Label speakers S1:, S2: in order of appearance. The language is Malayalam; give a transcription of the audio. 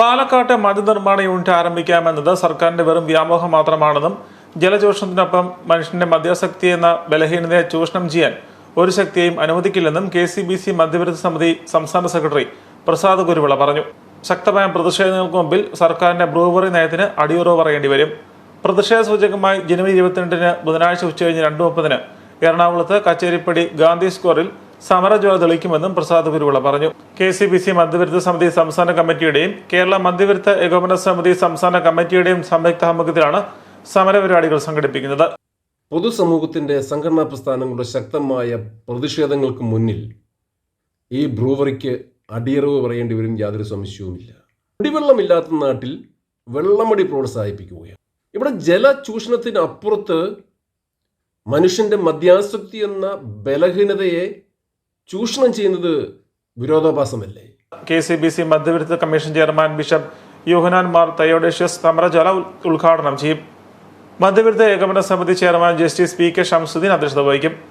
S1: പാലക്കാട്ടെ മദ്യനിർമ്മാണ യൂണിറ്റ് ആരംഭിക്കാമെന്നത് സർക്കാരിന്റെ വെറും വ്യാമോഹം മാത്രമാണെന്നും ജലചൂഷണത്തിനൊപ്പം മനുഷ്യന്റെ മദ്യാസക്തി എന്ന ബലഹീനതയെ ചൂഷണം ചെയ്യാൻ ഒരു ശക്തിയെയും അനുവദിക്കില്ലെന്നും കെ സി ബി സി മദ്യവിരുദ്ധ സമിതി സംസ്ഥാന സെക്രട്ടറി പ്രസാദ് കുരുവിള പറഞ്ഞു. ശക്തമായ പ്രതിഷേധങ്ങൾക്ക് മുമ്പിൽ സർക്കാരിന്റെ ബ്രൂവറി നയത്തിന് അടിയുറവ് പറയേണ്ടി വരും. പ്രതിഷേധ സൂചകമായി ജനുവരി ഇരുപത്തിരണ്ടിന് ബുധനാഴ്ച ഉച്ചകഴിഞ്ഞ് രണ്ടു മുപ്പതിന് എറണാകുളത്ത് കച്ചേരിപ്പടി ഗാന്ധി സ്ക്വയറിൽ സമരജ്വാല തെളിയിക്കുമെന്നും പ്രസാദ് കുരുവിള പറഞ്ഞു. കെ സി ബി സി മദ്യവിരുദ്ധ സമിതി സംസ്ഥാന കമ്മിറ്റിയുടെയും കേരള മദ്യവിരുദ്ധ ഏകോപന സമിതി സംസ്ഥാന കമ്മിറ്റിയുടെയും സംയുക്ത ആഭിമുഖ്യത്തിലാണ് സമരപരിപാടികൾ സംഘടിപ്പിക്കുന്നത്.
S2: പൊതുസമൂഹത്തിന്റെ സംഘടനാ പ്രസ്ഥാനങ്ങളുടെ ശക്തമായ പ്രതിഷേധങ്ങൾക്ക് മുന്നിൽ ഈ ബ്രൂവറിക്ക് അടിയറവ് പറയേണ്ടി വരും യാതൊരു സംശയവുമില്ല. കുടിവെള്ളമില്ലാത്ത നാട്ടിൽ വെള്ളമടി പ്രോത്സാഹിപ്പിക്കുകയാണ്. ഇവിടെ ജലചൂഷണത്തിന് അപ്പുറത്ത് മനുഷ്യന്റെ മദ്യാസക്തി എന്ന ബലഹീനതയെ ചൂഷണം ചെയ്യുന്നത് വിരോധാഭാസമല്ലേ?
S1: K C B C മധ്യവിരുദ്ധ commission chairman bishop Yohanan Mar Theodosius സമരജ്വാല ഉദ്- ഉദ്ഘാടനം ചെയ്യും. മധ്യവിരുദ്ധ ഏകോപന സമിതി chairman justice P K Shamsuddin അധ്യക്ഷത വഹിക്കും.